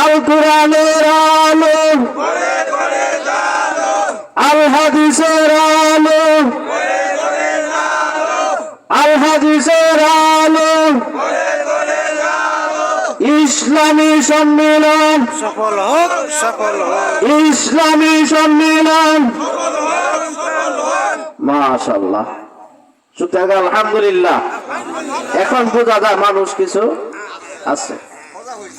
আল কোরআনের আলো আল হাদিসের আলো আল হাদিসের আলো ইসলামী সম্মেলন। সফল হোক সফল ইসলামী সম্মেলন। মাশাল্লাহ সুতরাং আলহামদুলিল্লাহ। এখন বোঝা যায় মানুষ কিছু আছে।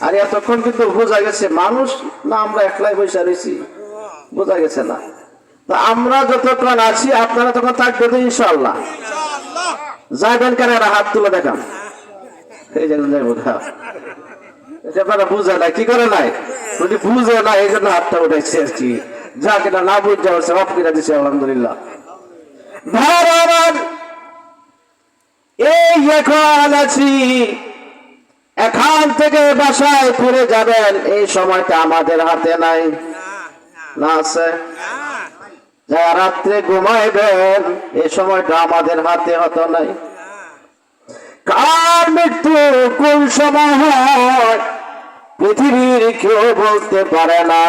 আর এতক্ষণ কিন্তু বোঝা গেছে মানুষ না আমরা একলাই বসে রয়েছি। বোঝা গেছে না। আমরা যতক্ষণ আছি, আপনারা তখন থাকবে তো ইনশাল্লাহ যাবেন কেন হাত তুলে দেখান। এই যে যাইব না আপনারা বুঝে নাই, কি করে নাই? যদি বুঝে না, এই জন্য হাতটা উঠাইছে আর কি। যা কিনা না বুঝতে পারছে অফ কিনা দিছে, আলহামদুলিল্লাহ। আমার এই এখন আছি। এখান থেকে বাসায় ফিরে যাবেন। এই সময়টা আমাদের হাতে নাই। না আছে? যারা রাত্রে ঘুমাইবেন, এই সময়টা আমাদের হাতে হতো নাই। কার মৃত্যু কোন সময় হয়, পৃথিবীর কেউ বলতে পারে না।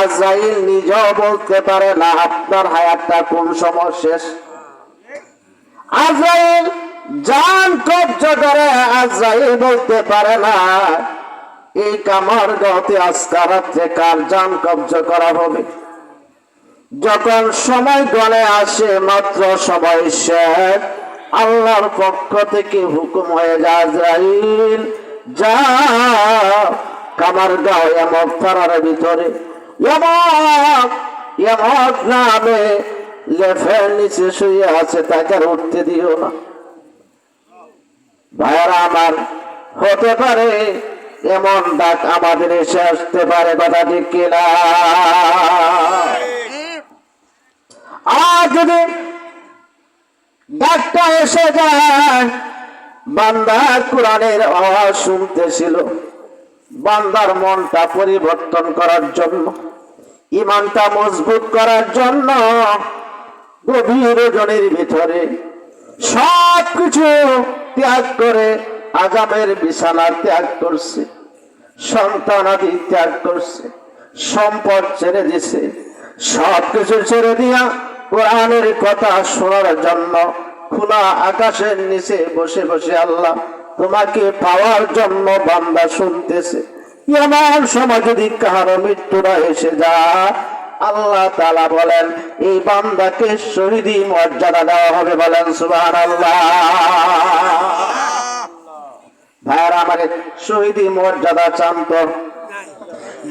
আজরাইল নিজেও বলতে পারে না, আপনার হায়াতটা কোন সময় শেষ? আজরাইল জান কবজ করে আজরাইল বলতে পারে না। এই কামার গতে আজকা রাত্রে কার জান কবজ করা হবে? যখন সময় গলে আসে, মাত্র সময় শেষ। আল্লাহর পক্ষ থেকে হুকুম হয়ে যায় আজরাইল যা কামার গাও এমক তারার ভিতরে এমক এমক নামে লেফের নিচে শুয়ে আছে, তাকে উঠতে দিও না। ভাইয়ারা, আমার হতে পারে এমন ডাক আমাদের এসে আসতে পারে, কথা ঠিক কিনা? আর যদি ডাকটা এসে যায় বান্দা কোরআনের আওয়াজ শুনতেছিল, বান্দার মনটা পরিবর্তন করার জন্য ইমানটা মজবুত করার জন্য, গভীর জনের ভিতরে সব কিছু ত্যাগ করে আগামের বিছানা ত্যাগ করছে। সন্তানাদি ত্যাগ করছে। সম্পদ ছেড়ে দিছে। সব কিছু ছেড়ে দিয়া কোরআনের কথা শোনার জন্য খোলা আকাশের নিচে বসে বসে আল্লাহ তোমাকে পাওয়ার জন্য বান্দা শুনতেছে। এমন সময় যদি কাহারো মৃত্যুরা এসে যায় আল্লাহ তালা বলেন, এই বান্দাকে শহীদি মর্যাদা দেওয়া হবে বলেন সুবাহ আল্লাহ ভাইয়ারা, আমার শহীদি মর্যাদা চান তো?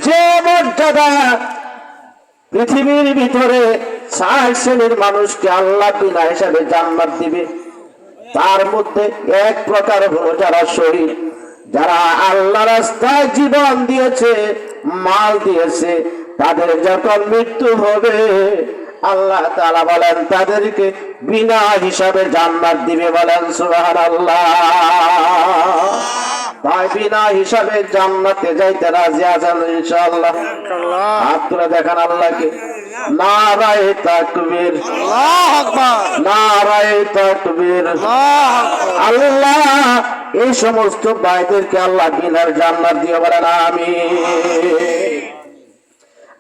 যে মর্যাদা পৃথিবীর ভিতরে চার শ্রেণির মানুষকে আল্লাহ বিনা হিসাবে জান্নাত দিবে, তার মধ্যে এক প্রকার হলো যারা শহীদ, যারা আল্লাহ রাস্তায় জীবন দিয়েছে, মাল দিয়েছে তাদের যখন মৃত্যু হবে আল্লাহ তাআলা বলেন তাদেরকে বিনা হিসাবে জান্নাত দিবে বলেন সুবহানাল্লাহ। ভাই বিনা হিসাবে জান্নাতে যাইতে রাজি আছেন ইনশাআল্লাহ। হাত তুলে দেখান আল্লাহকে। নারায়ে তাকবীর। আল্লাহ তাকবীর। আল্লাহ এই সমস্ত ভাইদেরকে আল্লাহ বিনার জান্নাত দিয়ে বলেন আমি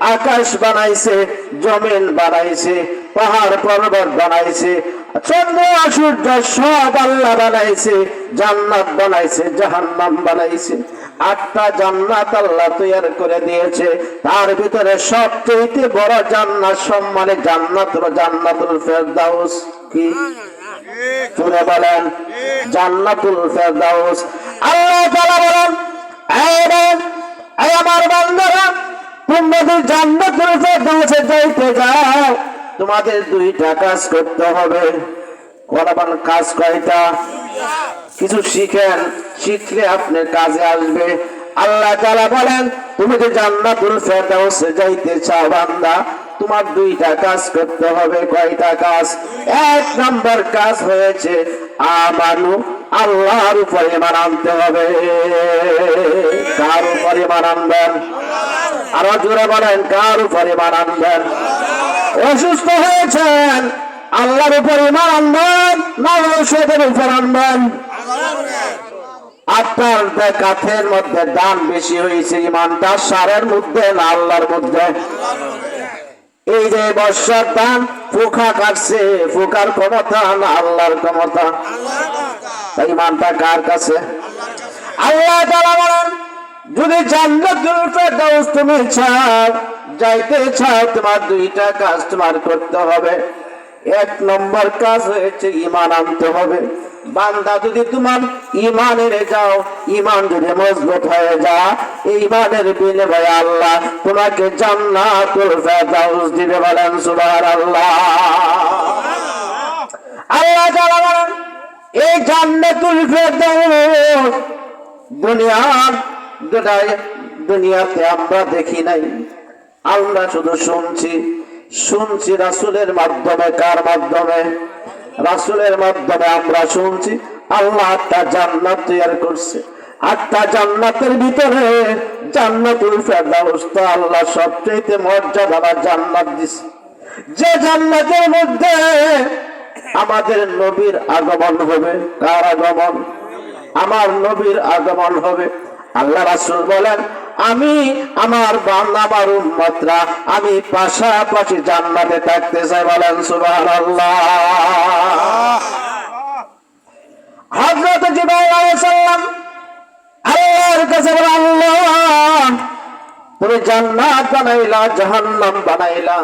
আকাশ বানাইছে, জমিন বানাইছে, পাহাড় পর্বত বানাইছে, চন্দ্র সূর্য সব আল্লাহ বানাইছে, জান্নাত বানাইছে, জাহান্নাম বানাইছে। আটটা জান্নাত আল্লাহ তৈরি করে দিয়েছে। তার ভিতরে সবচেয়ে বড় জান্নাত সম্মানে জান্নাত জান্নাতুল ফেরদাউস। কি? তুলে বলেন, জান্নাতুল ফেরদাউস। আল্লাহ বলেন আমার বান্দারা তোমাদের জান্নাতুল ফেরদাউসে যাইতে যাও, তোমাদের দুইটা কাজ করতে হবে। কোরবান কাজ কয়টা? কিছু শিখেন, শিখলে আপনার কাজে আসবে। আল্লাহ তাআলা বলেন, তুমি যে জান্নাতুল ফেরদাউসে যাইতে চাও বান্দা, তোমার দুইটা কাজ করতে হবে। কয়টা কাজ? এক নম্বর কাজ হয়েছে আমানু, আল্লাহর উপরে ইমান আনতে হবে। কার উপরে ইমান আনবেন? আরও জোরে বলেন, কার উপরে ইমান আনবেন। অসুস্থ হয়েছেন, আল্লাহর উপর ইমান আনবেন না ঔষধের উপর আনবেন। আপনার কাঠের মধ্যে দান বেশি হয়েছে ইমানটা সারের মধ্যে না আল্লাহর মধ্যে? এই যে বর্ষার দান পোকা কাটছে পোকার ক্ষমতা না আল্লাহর ক্ষমতা? ইমানটা কার কাছে? আল্লাহ বলেন যদি জান্নাতুল তুমি চাও, যাইতে চাও, তোমার দুইটা কাজ তোমার করতে হবে। এক নম্বর কাজ হয়েছে ইমান আনতে হবে। বান্দা যদি তোমার ইমানের যাও ইমান যদি মজবুত হয়ে যা ইমানের বিনিময়ে আল্লাহ তোমাকে জান্নাতুল ফেরদাউস দিবে বলেন সুবহানাল্লাহ। আল্লাহ তাআলা বলেন, এই জান্নাতুল ফেরদাউস দুনিয়ার দুটাই দুনিয়াতে আমরা দেখি নাই। আমরা শুধু শুনছি। শুনছি রাসুলের মাধ্যমে, কার মাধ্যমে? রাসুলের মাধ্যমে আমরা শুনছি, আল্লাহ একটা জান্নাত তৈরি করছে। আটটা জান্নাতের ভিতরে জান্নাতুল ফেরদাউস তো আল্লাহ সবচেয়ে মর্যাদা জান্নাত দিছে। যে জান্নাতের মধ্যে আমাদের নবীর আগমন হবে। কার আগমন? আমার নবীর আগমন হবে। আল্লাহ রাসূল বলেন, আমি আমার বান্দা আমার উম্মতরা, আমি পাশাপাশি জান্নাতে থাকতে চাই। বলেন জিবরাইল আলাইহিস সালাম আল্লাহর কাছে আল্লাহ, তুমি জান্নাত বানাইলা, জাহান্নাম বানাইলা,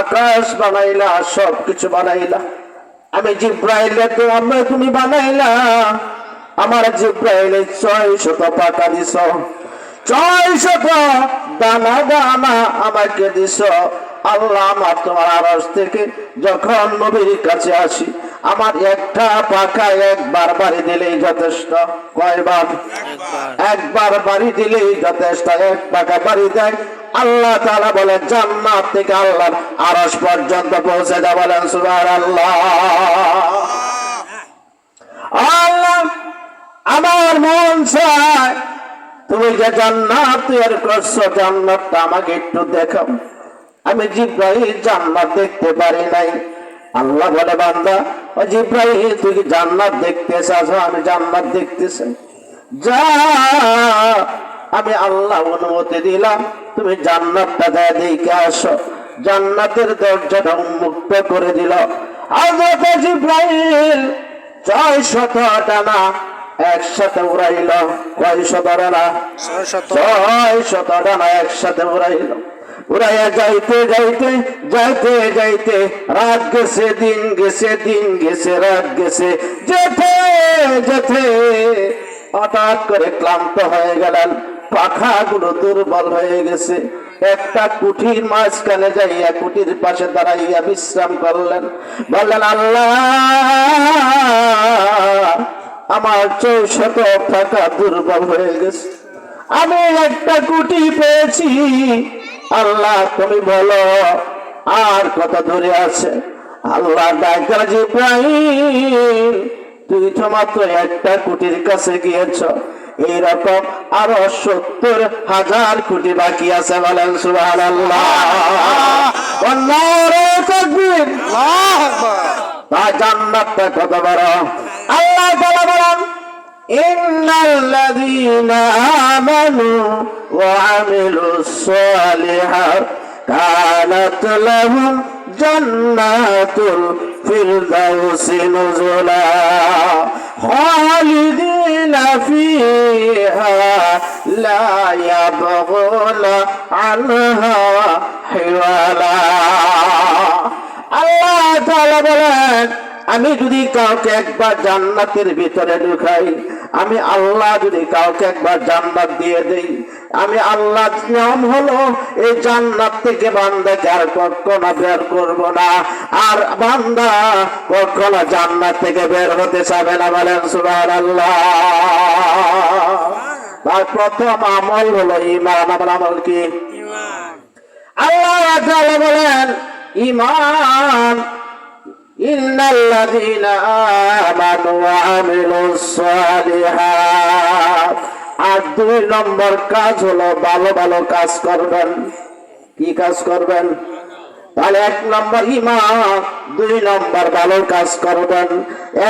আকাশ বানাইলা সব কিছু বানাইলা। আমি জিব্রাইলে তো আমরা তুমি বানাইলা। আমার জিব্রাইলে, ছয় শত পাকা দিছ ছয় শত দানা দানা আমাকে দিছ আল্লাহ আমার তোমার আরস থেকে যখন নবীর কাছে আসি, আমার একটা পাকা একবার বাড়ি দিলেই যথেষ্ট। কয়বার? একবার বাড়ি দিলেই যথেষ্ট। এক পাকা বাড়ি দেয়, আল্লাহ তাআলা বলে, জান্নাত থেকে আল্লাহ আরশ পর্যন্ত পৌঁছে দেয় বলেন সুবহানাল্লাহ। আল্লাহ আমার মন চায় তুমি যে জান্নাত তৈরি করছ, জান্নাতটা আমাকে একটু দেখাও। আমি জিব্রাহিম জান্নাত দেখতে পারি নাই। আল্লাহ বলে, বান্দা, ও জিব্রাহিম তুই কি জান্নাত দেখতে চাস? আমি জান্নাত দেখতে চাই। যা, আমি আল্লাহ অনুমতি দিলাম, তুমি জান্নাতটা দেয় দেখে আসো। জান্নাতের দরজাটা উন্মুক্ত করে দিল। হযরত জিব্রাইল ছয় শত ডানা একসাথে উড়াইল কয় শত ডানা ছয় শত। ডানা একসাথে উড়াইল। উড়াইয়া যাইতে যাইতে যাইতে যাইতে রাত গেছে দিন গেছে দিন গেছে রাত গেছে যেতে যেতে। হঠাৎ করে ক্লান্ত হয়ে গেলেন পাখাগুলো দুর্বল হয়ে গেছে। একটা কুঠির মাঝখানে যাইয়া কুটির পাশে দাঁড়াইয়া বিশ্রাম করলেন। বললেন আল্লাহ! আমার চৌশত টাকা দুর্বল হয়ে গেছে। আমি একটা কুটি পেয়েছি। আল্লাহ, তুমি বলো, আর কত দূরে আছে? আল্লাহ তুই তো মাত্র একটা কুটির কাছে গিয়েছ। এইরকম আরও সত্তর হাজার কোটি বাকি আছে বলেন সুবাহ আল্লাহ তার জান্নাতটা কত বড় আল্লাহ তাআলা বলেন, ইন্নাল্লাযীনা আমানু ওয়া আমিলুস সালিহাত কানাত লাহুম জান্নাতুল ফিরদাউসি নুজুলা খালিদিনা ফিহা আনহা হিওয়ালা। আল্লাহ তাআলা বলেন আমি যদি কাউকে একবার জান্নাতের ভিতরে ঢুকাই আমি আল্লাহ যদি কাউকে একবার জান্নাত দিয়ে দেই আমি আল্লাহ নিয়ম হলো এই জান্নাত থেকে বান্দাকে আর কখনো বের করব না। আর বান্দা কখনো জান্নাত থেকে বের হতে চাবে না বলেন সুবহানাল্লাহ। তার প্রথম আমল হলো ইমান আমার আমল কি? আল্লাহ তাআলা বলেন ইমান। ওয়া আমিলুস সালিহাত আর দুই নম্বর কাজ হলো ভালো ভালো কাজ করবেন। কি কাজ করবেন? তাহলে এক নম্বর ইমান, দুই নম্বর ভালো কাজ করবেন।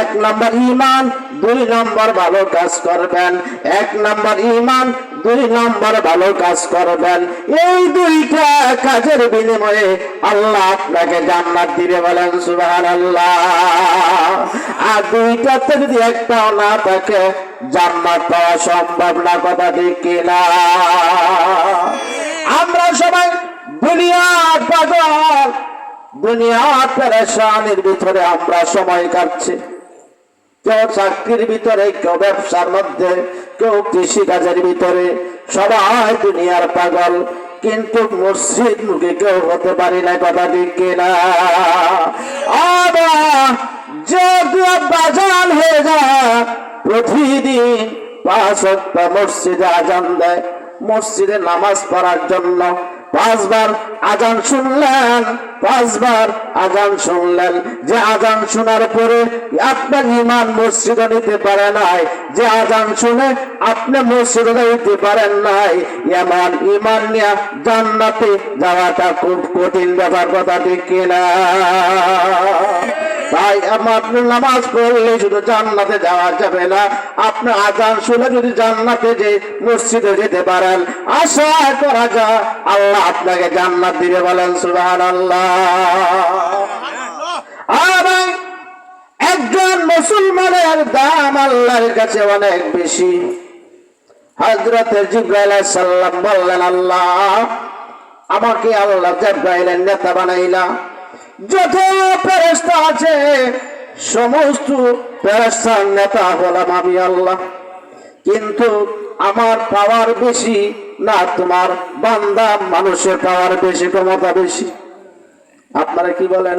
এক নম্বর ইমান, দুই নম্বর ভালো কাজ করবেন। এক নম্বর ইমান, দুই নম্বর ভালো কাজ করবেন। এই দুইটা কাজের বিনিময়ে আল্লাহ আপনাকে জান্নাত দিবে বলেন, সুবহানাল্লাহ। আর দুইটাতে যদি একটাও না থাকে, জান্নাত পাওয়া সম্ভব না, কথা ঠিক কিনা? আমরা সবাই দুনিয়ার পাগল দুনিয়ার পেরেশানির ভিতরে আমরা সময় কাটছি। কেউ চাকরির ভিতরে, কেউ ব্যবসার মধ্যে, কেউ কৃষি কাজের ভিতরে, সবাই দুনিয়ার পাগল। কিন্তু মসজিদ মুখে কেউ হতে পারি না কথা কিনা? আবার যদি বাজান হয়ে যায়, প্রতিদিন পাঁচ একটা মসজিদে আজান দেয়। মসজিদে নামাজ পড়ার জন্য পাঁচবার আজান শুনলেন। পাঁচবার আজান শুনলেন। যে আজান শোনার পরে আপনার ইমান মসজিদে নিতে পারে নাই। যে আজান শুনে আপনি মসজিদে নিতে পারেন নাই। এমন ইমান নিয়ে জান্নাতে যাওয়াটা খুব কঠিন ব্যাপার, কথা ঠিক কিনা? তাই আপনি নামাজ পড়লে শুধু জান্নাতে যাওয়া যাবে না। আপনি আজান শুনে যদি জান্নাতে যে মসজিদে যেতে পারেন, আশা করা যায় আল্লাহ আপনাকে জান্নাত দিবে বলেন সুবাহ আল্লাহ। একজন মুসলমানের দাম আল্লাহর কাছে অনেক বেশি। হজরতের জিব্রাইল সাল্লাম বললেন, আল্লাহ, আমাকে আল্লাহ জিব্রাইলের নেতা বানাইলা। যত ফেরেশতা আছে, সমস্ত ফেরেশতার নেতা হলাম আমি আল্লাহ। কিন্তু আমার পাওয়ার বেশি না, তোমার বান্দা মানুষের পাওয়ার বেশি, ক্ষমতা বেশি। আপনারা কি বলেন?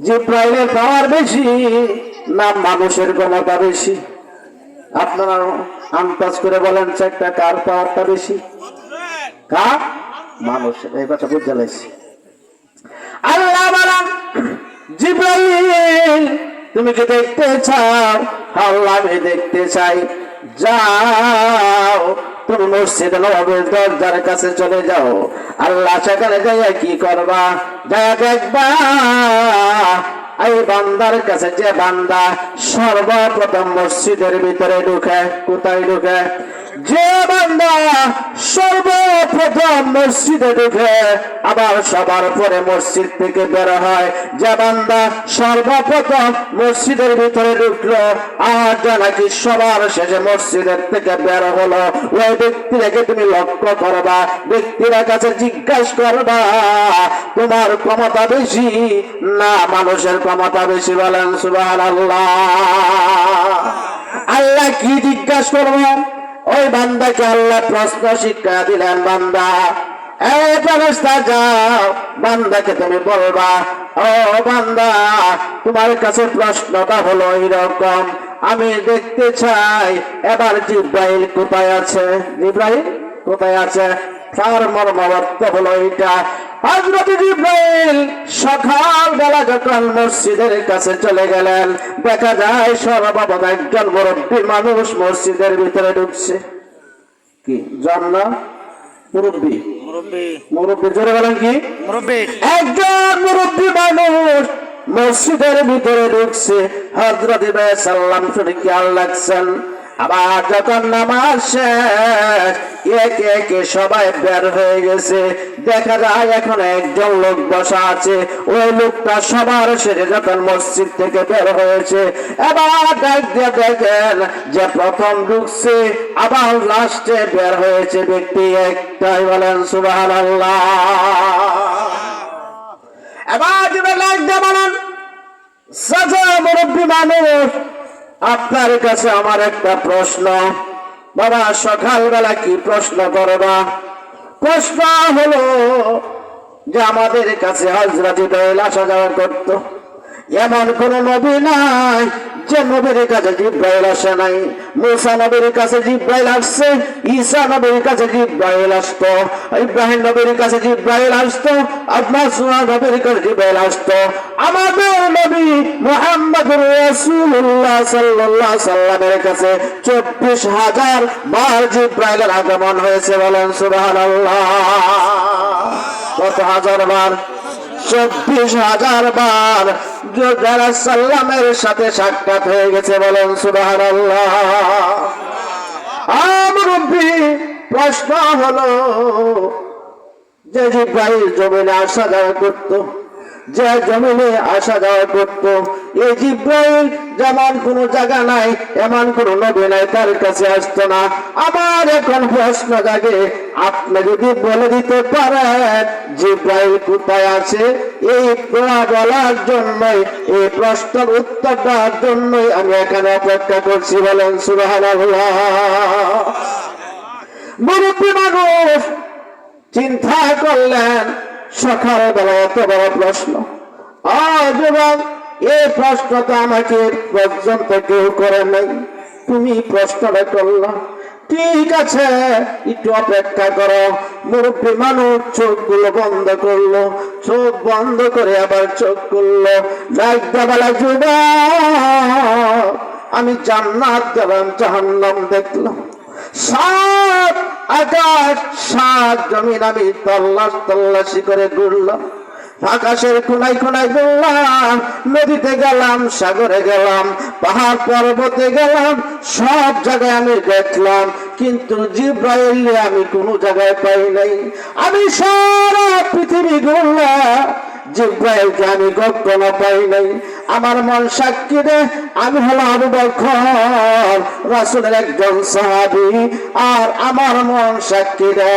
জিব্রাইলের পাওয়ার বেশি না মানুষের ক্ষমতা বেশি? আপনারা আন্দাজ করে বলেন একটা কার পাওয়ারটা বেশি? কার? মানুষের এই কথা বুঝতে লাগছি আল্লাহ বলেন, জিব্রাইল, তুমি কি দেখতে চাও? আল্লাহ, আমি দেখতে চাই। যাও, তুমি মসজিদ নবীর দরজার কাছে চলে যাও। আল্লাহ সেখানে যাইয়া কি করবা? দেখ দেখবা এই বান্দার কাছে যে বান্দা সর্বপ্রথম মসজিদের ভিতরে ঢুকে, কোথায় ঢুকে? যে বান্দা সর্বপ্রথম মসজিদে ঢুকে আবার সবার পরে মসজিদ থেকে বের হয়। যে বান্দা সর্বপ্রথম মসজিদের ভিতরে ঢুকলো, আর নাকি সবার শেষে মসজিদের থেকে বের হলো, ওই ব্যক্তিটাকে তুমি লক্ষ্য করবা? ব্যক্তির কাছে জিজ্ঞাসা করবা, তোমার ক্ষমতা বেশি? না, মানুষের ক্ষমতা বেশি, বলেন সুবাহ আল্লাহ কি জিজ্ঞাসা করবেন? ওই বান্দাকে আল্লাহ প্রশ্ন শিক্ষা দিলেন, বান্দা, এই ফেরেশতা যাও, বান্দাকে তুমি বলবা, ও বান্দা, তোমার কাছে প্রশ্নটা হলো এরকম আমি দেখতে চাই, এবার জিব্রাইল কোথায় আছে? জিব্রাইল কোথায় আছে? তার মর্মাবর্ত হলো এটা সকালবেলা যখন মসজিদের কাছে চলে গেলেন দেখা যায় সর্ববাদ একজন মুরব্বী মানুষ মসজিদের ভিতরে ঢুকছে। কি? জান্না মুরব্বী। মুরব্বী। মুরব্বী জোরে বলেন কি? মুরব্বী। একজন মুরব্বী মানুষ মসজিদের ভিতরে ঢুকছে। হজরত ইব্রাহিম সাল্লাম শুনে খেয়াল লাগছেন? আবার যখন নামাজ শেষ, একে একে সবাই বের হয়ে গেছে। দেখা যায় এখন একজন লোক বসা আছে। ওই লোকটা সবার শেষে যখন মসজিদ থেকে বের হয়েছে, এবার ডাক দিয়ে দেখেন যে প্রথম ঢুকছে, আবার লাস্টে বের হয়েছে ব্যক্তি একটাই বলেন, সুবহানাল্লাহ। এবার যদি লাগতে বলেন, সাজা মুরব্বী মানুষ আপনার কাছে আমার একটা প্রশ্ন। বাবা, সকালবেলা কি প্রশ্ন করবা? প্রশ্ন হলো যে আমাদের কাছে হজরত ইব্রাহিম আসা যাওয়া করত। এমন কোন নবী নাই যে নবীর কাছে জিব্রাইল আসে নাই। মুসা নবীর কাছে জিব্রাইল আসছে, ঈসা নবীর কাছে জিব্রাইল আসতো, ইব্রাহিম নবীর কাছে জিব্রাইল আসতো আপনার সুয়া নবীর কাছে জিব্রাইল আসতো। আমাদের নবী মুহাম্মদুর রাসূলুল্লাহ সাল্লাল্লাহু সাল্লামের কাছে চব্বিশ হাজার বার জিব্রাইলের আগমন হয়েছে বলেন সুবহানাল্লাহ। কত হাজার বার? চব্বিশ হাজার বার যারা সাল্লামের সাথে সাক্ষাৎ হয়ে গেছে বলেন সুবাহান আমরব্বী প্রশ্ন হলো, যে জিব্রাহিম জমিনে আসা যাওয়া করতো, যে জমিনে আসা যাওয়া করতো এই জিব্রাহিল যেমন কোন জায়গা নাই, এমন কোন নবী নাই, তার কাছে আসতো না। আমার এখন প্রশ্ন জাগে, আপনি যদি বলে দিতে পারেন জিব্রাহিল কোথায় আছে? এই বলার জন্যই, এই প্রশ্নের উত্তর দেওয়ার জন্যই আমি এখানে অপেক্ষা করছি, বলেন সুবাহ মুরব্বী মানুষ চিন্তা করলেন সকাল বেলা এত বড় প্রশ্ন। আজ এই প্রশ্ন তো আমাকে পর্যন্ত কেউ করে নাই। তুমি প্রশ্নটা করলা। ঠিক আছে, একটু অপেক্ষা করো। মুরব্বী মানুষ চোখগুলো বন্ধ করল। চোখ বন্ধ করে আবার চোখ করল দেবালা যুবা আমি জান্নাত গেলাম জাহান্নাম দেখলাম। সাত আকাশ, সাত জমিন আমি তল্লাশ তল্লাশি করে ঘুরলাম। আকাশের কোনায় কোনায় গেলাম নদীতে গেলাম, সাগরে গেলাম, পাহাড় পর্বতে গেলাম, সব জায়গায় আমি দেখলাম, কিন্তু জিব্রাইল আমি কোনো জায়গায় পাই নাই। আমি সারা পৃথিবী ঘুরলাম জিব্রাইলকে আমি কখনো পাই নাই আমার মন সাক্ষী রে আমি হলো আবু বকর রাসূলের একজন সাহাবী আর আমার মন সাক্ষী রে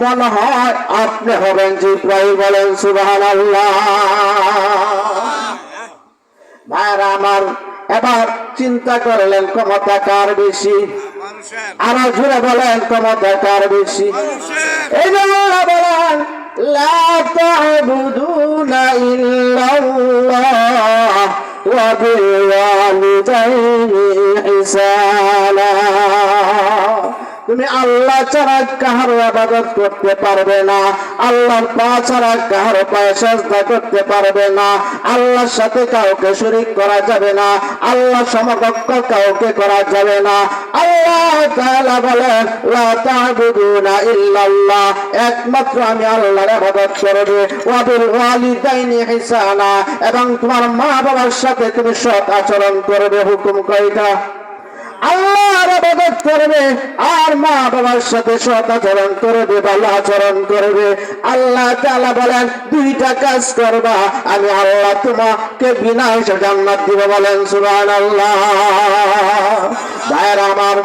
মনে হয় আপনি হবেন জিব্রাইল বলেন সুবহানাল্লাহ। ভাইরা আমার এবার চিন্তা করলেন ক্ষমতা কার বেশি? আরও জুড়ে বলেন ক্ষমতা কার বেশি? এই বলেন لا تعبدون إلا الله وبالوالدين إحسانا তুমি আল্লাহ ছাড়া কাহার আবাদত করতে পারবে না। আল্লাহর পা ছাড়া কাহার পায়ে সাজদা করতে পারবে না। আল্লাহর সাথে কাউকে শরীক করা যাবে না। আল্লাহ সমকক্ষ কাউকে করা যাবে না। আল্লাহ তাআলা বলেন লা তা'বুদুনা ইল্লাল্লাহ। একমাত্র আমি আল্লাহর ইবাদত করবে। ওয়া বিল ওয়ালিদাইনি ইহসানা এবং তোমার মা বাবার সাথে তুমি সৎ আচরণ করবে। হুকুম কয়টা? আল্লাহর ইবাদত করবে, আর মা বাবার সাথে সৎ আচরণ করবে, ভালো আচরণ করবে। আল্লাহ তাআলা বলেন, দুইটা কাজ করবা। আমি আল্লাহ তোমাকে বিনা জান্নাত দিব বলেন, সুবহানাল্লাহ। ভাইয়ের আমার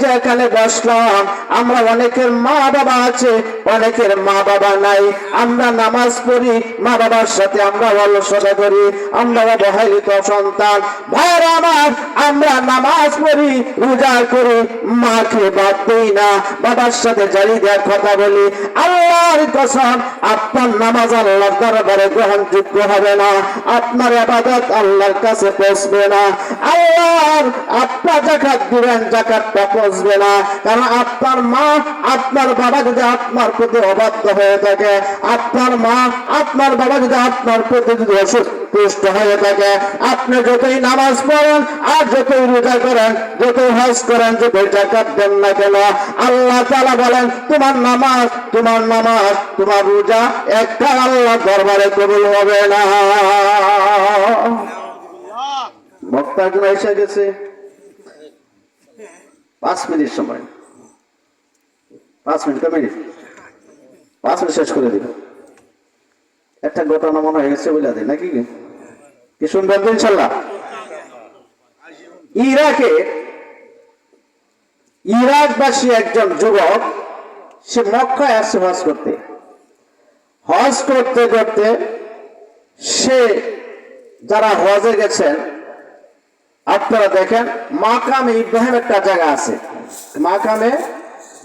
যে এখানে বসলাম, আমরা অনেকের মা বাবা আছে, অনেকের মা বাবা নাই। আমরা নামাজ পড়ি, মা বাবার সাথে আমরা অলসতা করি, আমরা অবহেলিত সন্তান। ভাইয়ের আমার, আমরা নামাজ পড়ি, রোজা করি মাকে বাদ না। বাবার সাথে জারি দেওয়ার কথা বলি। আল্লাহর কসম, আপনার নামাজ আল্লাহর দরবারে গ্রহণযোগ্য হবে না। আপনার আবাদত আল্লাহর কাছে পৌঁছবে না। আল্লাহর আপনার জাকাত দিবেন, জাকাতটা পৌঁছবে না। কারণ আপনার মা আপনার বাবা যদি আপনার প্রতি অবাধ্য হয়ে থাকে, আপনার মা আপনার বাবা যদি আপনার প্রতি যদি অসন্তুষ্ট হয়ে থাকে। আপনি যতই নামাজ পড়েন আর যতই রোজা করেন, যতই হজ করেন, যতই জাকাত দেন না কেন, আল্লাহ তাআলা বলেন, তোমার নামাজ তোমার নামাজ, তোমার রোজা একটা আল্লাহ দরবারে কবুল হবে না। বক্তা কি এসে গেছে। পাঁচ মিনিট সময়। পাঁচ মিনিট মিনিট? পাঁচ মিনিট শেষ করে দিব। একটা ঘটনা মনে হয়ে গেছে বলে দেয় নাকি কি শুনবেন তো ইনশাল্লাহ? ইরাকে, ইরাকবাসী একজন যুবক, সে মক্কায় আসছে হজ করতে। হজ করতে করতে সে যারা হজে গেছেন, আপনারা দেখেন, মাকামে ইব্রাহিম একটা জায়গা আছে। মাকামে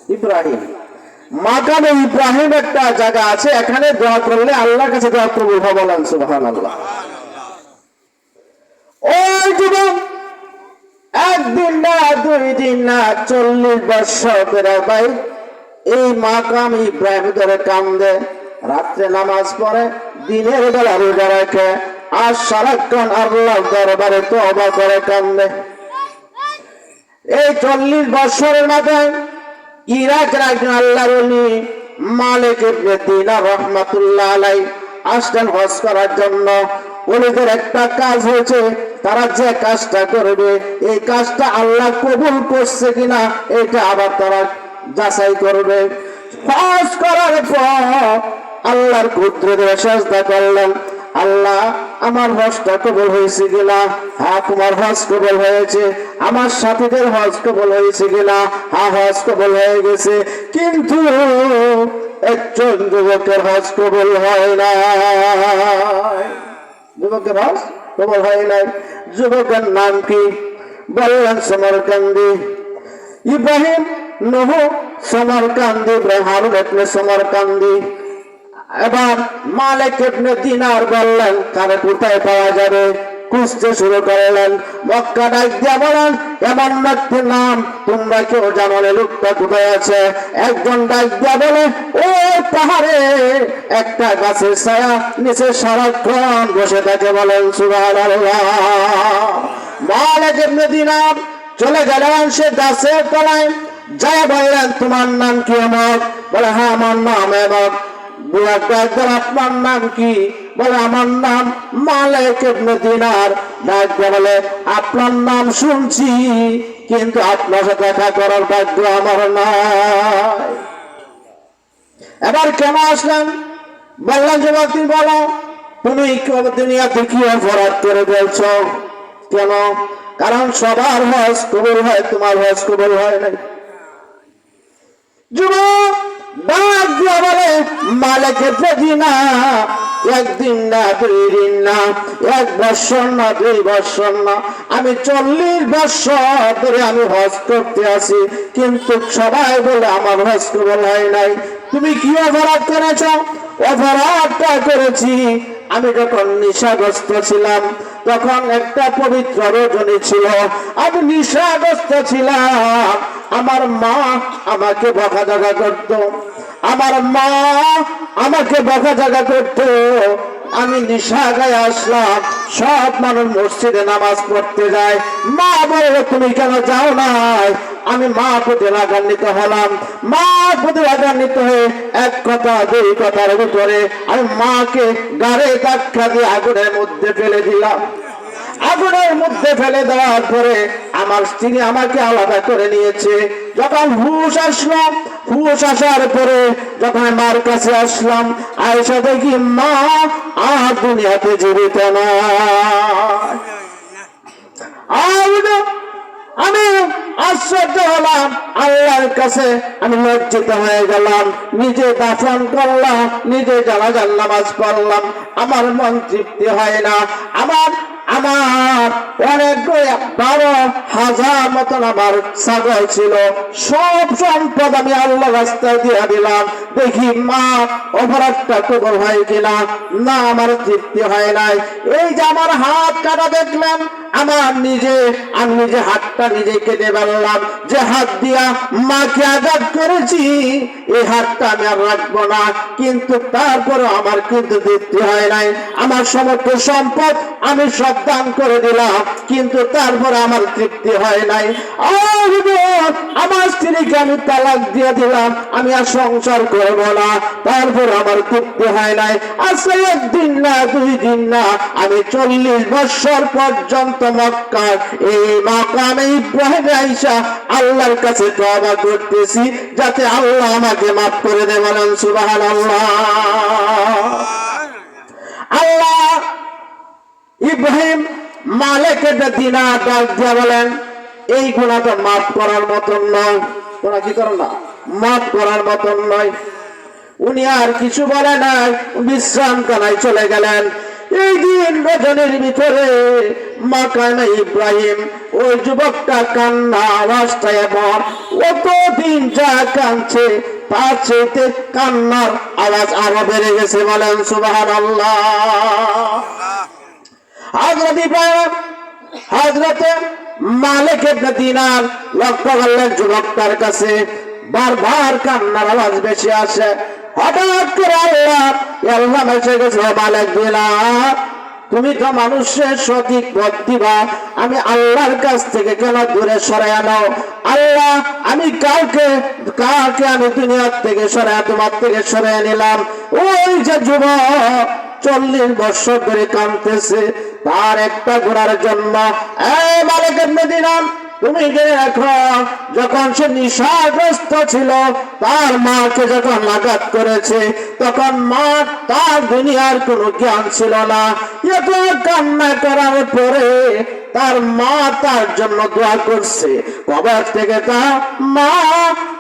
ইব্রাহিম। মাকানে ইব্রাহিম একটা জায়গা আছে, এখানে দোয়া করলে আল্লাহর কাছে দোয়া করব ভগবান সুবাহান আল্লাহ ওই যুবক, একদিন না, দুই দিন না, চল্লিশ বছর ভাই, এই মাকাম ইব্রাহিম ধরে কান্দে, রাত্রে নামাজ পড়ে, দিনের বেলা রোজা রাখে, আর সারাক্ষণ আল্লাহ দরবারে তো অবা করে কান্দে। এই চল্লিশ বছরের মাথায় আলাই একটা কাজ হয়েছে, তারা যে কাজটা করবে, এই কাজটা আল্লাহ কবুল করছে কিনা, এটা আবার তারা যাচাই করবে। হজ করার পর আল্লাহর কুদরতের চেষ্টা করলেন আল্লাহ আমার হজটা কবল হয়েছে কিনা? হ্যাঁ তোমার হজ কবল হয়েছে। আমার সাথীদের হজ কবল হয়েছে কিনা? হ্যাঁ হজ কবল হয়ে গেছে। কিন্তু একজন যুবকের হজ কবল হয় না যুবকের হজ কবল হয় নাই। যুবকের নাম কি? বললেন সমরকান্দি। ইব্রাহিম নহ সমরকান্দি ইবনে সমরকান্দি। এবার মালিক ইবনে দিনার বললেন তারে কোথায় পাওয়া যাবে? খুঁজতে শুরু করলেন, মক্কা ডাক দিয়া বলেন, এমন ব্যক্তির নাম তোমরা কেউ জানো না লোকটা কোথায় আছে? একজন ডাক দিয়া বলে, ও পাহাড়ে, একটা গাছের ছায়া নিচে সারাক্ষণ বসে থাকে বলেন, সুবহানাল্লাহ। মালিক ইবনে দিনার চলে গেলেন সে গাছের তলায় যায় বললেন তোমার নাম কি আমার? বলে হ্যাঁ আমার নাম এমক আপনার নাম কি? বলে, আমার নাম মালিক দিনার। বলে, আপনার নাম শুনছি, কিন্তু আপনার সাথে দেখা করার ভাগ্য আমার নাই। এবার কেন আসলেন? বললেন যে তুমি বলো, তুমি দুনিয়াতে কি অপরাধ করে বলছো কেন? কারণ সবার হজ কবুল হয়, তোমার হজ কবুল হয় নাই। যুবক ডাক দিয়া বলে মালিকের প্রতি না একদিন না, দুই দিন না, এক বছর না, দুই না, আমি চল্লিশ বছর ধরে আমি হজ করতে আসি কিন্তু সবাই বলে, আমার হজ কবল হয় নাই। তুমি কি অপরাধ করেছ? অপরাধটা করেছি। আমি যখন নিশাগ্রস্ত ছিলাম, তখন একটা পবিত্র রজনী ছিল। আমি নিশাগ্রস্ত ছিলাম। আমার মা আমাকে বকা জাগা করত। আমার মা আমাকে বকা জাগা করত। আমি নিশা গায়ে আসলাম। সব মানুষ মসজিদে নামাজ পড়তে যায়। মা বলে তুমি কেন যাও নাই? আমি মা প্রতি রাগান্বিত হলাম। মা প্রতি রাগান্বিত হয়ে এক কথা, দুই কথার ভিতরে আমি মাকে গাড়ে ধাক্কা দিয়ে আগুনের মধ্যে ফেলে দিলাম। আগুনের মধ্যে ফেলে দেওয়ার পরে আমার স্ত্রী আমাকে আলাদা করে নিয়েছে। যখন হুশ আসলাম হুশ আসার পরে যখন মার কাছে আসলাম আয়সা দেখি মা আর দুনিয়াতে জীবিত না আমি আশ্চর্য হলাম, আল্লাহর কাছে আমি লজ্জিত হয়ে গেলাম, নিজে দাফন করলাম, নিজে জানাজার নামাজ পড়লাম, আমার মন তৃপ্তি হয় না, আমার আমার অনেক বারো হাজার মতন আমার ছিল, সব সম্পদ আমি আল্লাহ রাস্তায় দিয়ে দিলাম, দেখি মা, অপরাধটা কবল হয় কিনা? না, আমার তৃপ্তি হয় নাই। এই যে আমার হাত কাটা দেখলাম আমার নিজে, আমি নিজে হাতটা নিজে কেটে যে হাত দিয়া মাকে আঘাত করেছি এই হাতটা আমি আর রাখব না। কিন্তু তারপরে আমার কিন্তু তৃপ্তি হয় নাই। আমার সমস্ত সম্পদ আমি সব দান করে দিলাম, কিন্তু তারপরে আমার তৃপ্তি হয় নাই। আমার স্ত্রীকে আমি তালাক দিয়ে দিলাম, আমি আর সংসার করব না। তারপর আমার তৃপ্তি হয় নাই। আজকে একদিন না, দুই দিন না, আমি চল্লিশ বছর পর্যন্ত মক্কার এই ইব্রাহিম আইসা আল্লাহর কাছে তওবা করতেছি যাতে আল্লাহ আমাকে মাফ করে দেয় বলেন সুবহানাল্লাহ। আল্লাহ আল্লাহ ইব্রাহিম মালিকের দিনা ডাক দিয়া বলেন, এই গুণা তো মাফ করার মতন নয়। তোরা কি করো না? মাফ করার মতন নয়। উনি আর কিছু বলে নাই, বিশ্রাম কানায় চলে গেলেন। এই দিন রজনীর ভিতরে মাকানা ইব্রাহিম ওই যুবকটা কান্না আওয়াজটা এমন। অত দিন যা কাঁদছে, তার চেয়েতে কান্নার আওয়াজ আরও বেড়ে গেছে বলেন সুবাহ আল্লাহ হজরত ইব্রাহিম হজরতে মালিক দিনার লক্ষ্য করলেন যুবকটার কাছে। বারবার কান্নার আওয়াজ বেশি আসে। হঠাৎ করে আল্লাহ আল্লাহ গেছে "ও মালিক দিনার তুমি তো মানুষের সঠিক পথ দিবা। আমি আল্লাহর কাছ থেকে কেন দূরে সরে আনো আল্লাহ, আমি কাউকে কাউকে আমি দুনিয়ার থেকে সরে তোমার থেকে সরে নিলাম। ওই যে যুবক চল্লিশ বছর ধরে কাঁদতেছে, তার একটা ঘোড়ার জন্য। এই মালিকের দিলাম তুমি যে দেখো, যখন সে নিশাগ্রস্ত ছিল, তার মাকে যখন আঘাত করেছে, তখন মা তার দুনিয়ার কোনো জ্ঞান ছিল না। এত কান্না করার পরে তার মা তার জন্য দোয়া করছে। কবর থেকে তা মা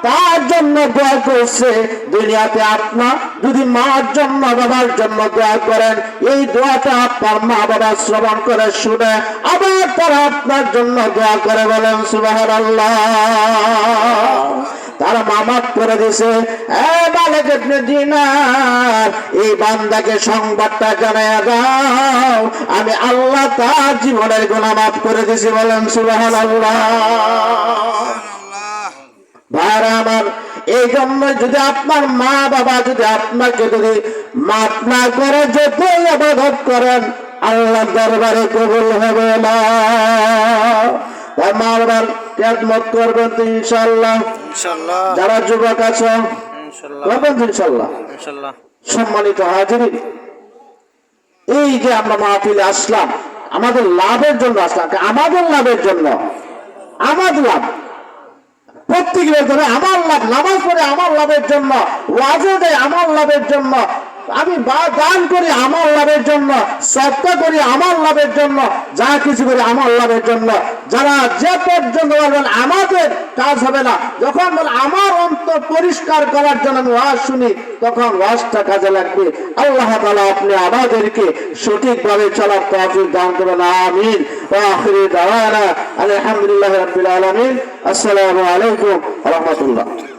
তার জন্য দোয়া করছে। দুনিয়াতে আপনার যদি মার জন্য, বাবার জন্য দোয়া করেন, এই দোয়াটা আপনার মা বাবা শ্রবণ করে শুনে আবার তারা আপনার জন্য দোয়া করে বলেন সুবাহ তারা মামাত করে দিছে। এই বান্দাকে সংবাদটা জানায় দাও। আমি আল্লাহ তার জীবনের মাফ করে দিছি বলেন, সুবহানাল্লাহ। ভাইরা আমার এই জন্য যদি আপনার মা বাবা যদি আপনাকে যদি মাফ না করে যতই আবাদত করেন আল্লাহ দরবারে কবুল হবে না। তাই মা বাবার খেদমত করবেন তো ইনশাল্লাহ যারা যুবক আছে করবেন তো ইনশাল্লাহ সম্মানিত হাজিরি এই যে আমরা মাহফিলে আসলাম আমাদের লাভের জন্য আসলাম আমাদের লাভের জন্য আমাদের লাভ। প্রত্যেকের ধরে আমার লাভ নামাজ পড়ে আমার লাভের জন্য ওয়াজে দেয় আমার লাভের জন্য আমি বা- দান করি আমার লাভের জন্য সত্তা করি আমার লাভের জন্য, যা কিছু করি আমার লাভের জন্য। যারা যে পর্যন্ত বলবেন আমাদের কাজ হবে না, যখন বলে আমার অন্তর পরিষ্কার করার জন্য আমি ওয়াজ শুনি, তখন ওয়াজটা কাজে লাগবে। আল্লাহ তাআলা আপনি আমাদেরকে সঠিকভাবে চলার তৌফিক দান করবেন আমিন। আলহামদুলিল্লাহি আলামিন। আসসালামু আলাইকুম রাহমাতুল্লাহ।